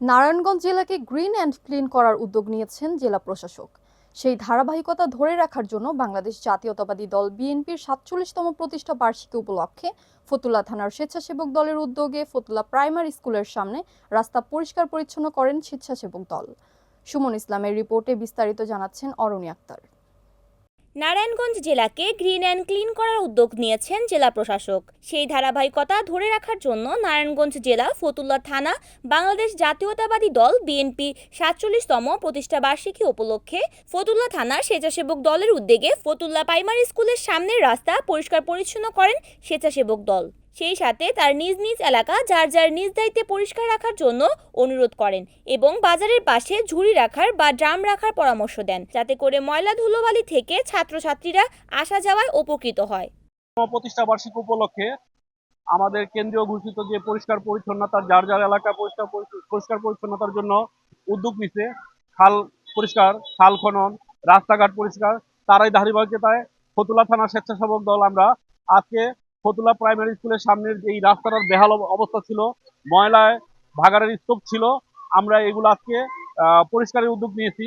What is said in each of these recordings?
নারায়ণগঞ্জ জেলাকে green and clean করার উদ্যোগ নিয়েছেন জেলা প্রশাসক। সেই ধারাবাহিকতা ধরে রাখার জন্য বাংলাদেশ জাতীয়তাবাদী দল বিএনপির সাতচল্লিশতম প্রতিষ্ঠা বার্ষিকী উপলক্ষে ফতুল্লা থানার স্বেচ্ছাসেবক দলের উদ্যোগে ফতুল্লা প্রাইমারি স্কুলের সামনে রাস্তা পরিষ্কার পরিচ্ছন্ন করেন স্বেচ্ছাসেবক দল। সুমন ইসলামের রিপোর্টে বিস্তারিত জানাচ্ছেন অরণি আক্তার। নারায়ণগঞ্জ জেলাকে গ্রিন অ্যান্ড ক্লিন করার উদ্যোগ নিয়েছেন জেলা প্রশাসক। সেই ধারাবাহিকতা ধরে রাখার জন্য নারায়ণগঞ্জ জেলা, ফতুল্লা থানা, বাংলাদেশ জাতীয়তাবাদী দল, বিএনপি সাতচল্লিশতম প্রতিষ্ঠা বার্ষিকী উপলক্ষে ফতুল্লা থানার স্বেচ্ছাসেবক দলের উদ্যোগে ফতুল্লা প্রাইমারি স্কুলের সামনের রাস্তা পরিষ্কার পরিচ্ছন্ন করেন স্বেচ্ছাসেবক দল। সেই সাথে তার নিজ নিজ এলাকা যার যার নিজ দায়িত্বে পরিষ্কার রাখার জন্য অনুরোধ করেন এবং বাজারের পাশে ঝুড়ি রাখার বা ড্রাম রাখার পরামর্শ দেন, যাতে করে ময়লা ধুলোবালি থেকে ছাত্রছাত্রীরা আসা যাওয়ায় উপকৃত হয়। প্রতিষ্ঠা বার্ষিকী উপলক্ষে আমাদের কেন্দ্রীয় ঘোষিত যে পরিষ্কার পরিচ্ছন্নতার যার যার এলাকা পরিষ্কার পরি- পরিষ্কার পরিচ্ছন্নতার জন্য উদ্যোগ নিছে, খাল পরিষ্কার, খাল খনন, রাস্তাঘাট পরিষ্কার, তারাই ধারাবাহিকতায় ফতুলা থানা স্বেচ্ছাসেবক দল আমরা আজকে ফতুলা প্রাইমারি স্কুলের সামনের যে এই রাস্তাটার বেহাল অবস্থা ছিল, ময়লায় ভাগাড়ের স্তূপ ছিল, আমরা এগুলো আজকে পরিষ্কারের উদ্যোগ নিয়েছি।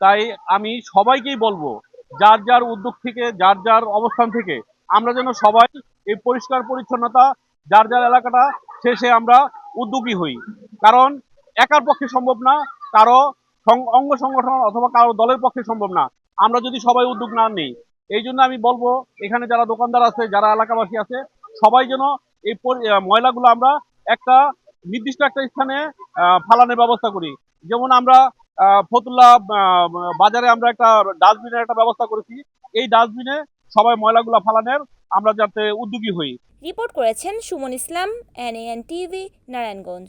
তাই আমি সবাইকেই বলব, যার যার উদ্যোগ থেকে, যার যার অবস্থান থেকে, আমরা যেন সবাই এই পরিষ্কার পরিচ্ছন্নতা, যার যার এলাকাটা শেষে আমরা উদ্যোগী হই। কারণ একার পক্ষে সম্ভব না, কারও অঙ্গ সংগঠন অথবা কারও দলের পক্ষে সম্ভব না। আমরা যদি সবাই উদ্যোগ না নিই এই জন্য আমি বলব, এখানে যারা দোকানদার আছে, যারা এলাকাবাসী আছে, সবাই যেন এই ময়লাগুলো আমরা একটা নির্দিষ্ট একটা স্থানে ফালানোর ব্যবস্থা করি। যেমন আমরা ফতুল্লা বাজারে আমরা একটা ডাস্টবিনের একটা ব্যবস্থা করেছি। এই ডাস্টবিনে সবাই ময়লাগুলো ফালানোর আমরা যাতে উদ্যোগী হই। রিপোর্ট করেছেন সুমন ইসলাম এনএএন টিভি নারায়ণগঞ্জ।